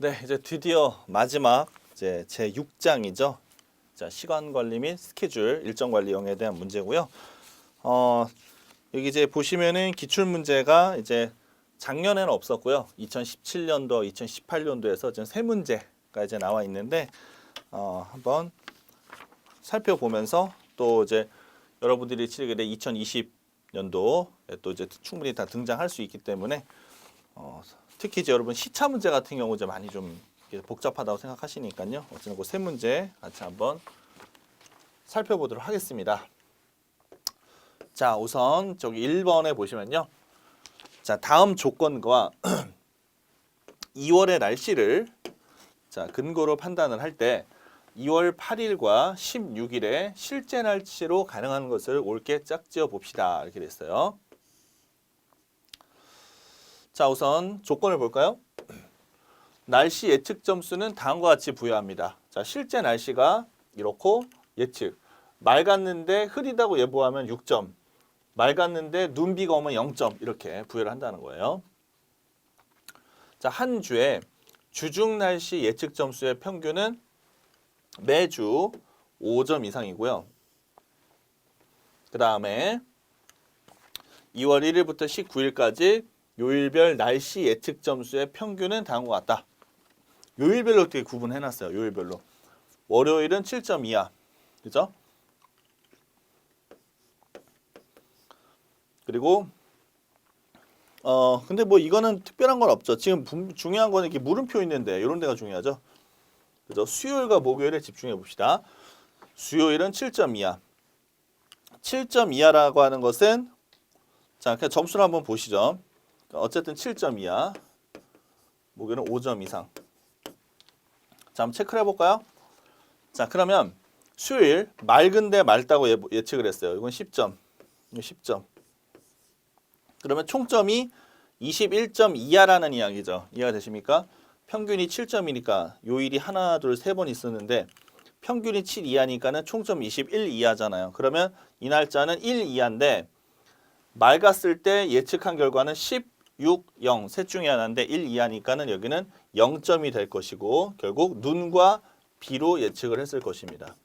네, 이제 드디어 마지막 이제 제 6장이죠. 자, 시간 관리 및 스케줄 일정 관리형에 대한 문제고요. 어, 여기 이제 보시면은 기출 문제가 이제 작년에는 없었고요. 2017년도, 2018년도에서 지금 세 문제가 이제 나와 있는데 어, 한번 살펴보면서 또 이제 여러분들이 치르게 될 2020년도에 또 이제 충분히 다 등장할 수 있기 때문에 어, 특히 이제 여러분 시차 문제 같은 경우 이제 많이 좀 복잡하다고 생각하시니까요. 어쨌든 그세 문제 같이 한번 살펴보도록 하겠습니다. 자, 우선 저기 1번에 보시면요. 자, 다음 조건과 2월의 날씨를 자, 근거로 판단을 할 때 2월 8일과 16일에 실제 날씨로 가능한 것을 옳게 짝지어 봅시다. 이렇게 됐어요. 자, 우선 조건을 볼까요? 날씨 예측 점수는 다음과 같이 부여합니다. 자, 실제 날씨가 이렇고 예측. 맑았는데 흐리다고 예보하면 6점. 맑았는데 눈비가 오면 0점 이렇게 부여를 한다는 거예요. 자, 한 주에 주중 날씨 예측 점수의 평균은 매주 5점 이상이고요. 그 다음에 2월 1일부터 19일까지 요일별 날씨 예측 점수의 평균은 다음과 같다. 요일별로 어떻게 구분해 놨어요. 요일별로. 월요일은 7점 이하. 그죠? 그리고 어 근데 뭐 이거는 특별한 건 없죠. 지금 분- 중요한 거는 이렇게 물음표 있는데 이런 데가 중요하죠. 그죠? 수요일과 목요일에 집중해 봅시다. 수요일은 7점 이하. 7점 이하라고 하는 것은 자, 그냥 점수를 한번 보시죠. 어쨌든 7점 이하. 목요일은 5점 이상. 자, 한번 체크를 해볼까요? 자, 그러면 수요일 맑은데 맑다고 예, 예측을 했어요. 이건 10점. 이거 10점. 그러면 총점이 21점 이하라는 이야기죠. 이해가 되십니까? 평균이 7점이니까 요일이 하나, 둘, 세 번 있었는데 평균이 7 이하니까는 총점 21 이하잖아요. 그러면 이 날짜는 1 이하인데 맑았을 때 예측한 결과는 10, 6, 0. 셋 중에 하나인데 1 이하니까는 여기는 0점이 될 것이고 결국 눈과 비로 예측을 했을 것입니다.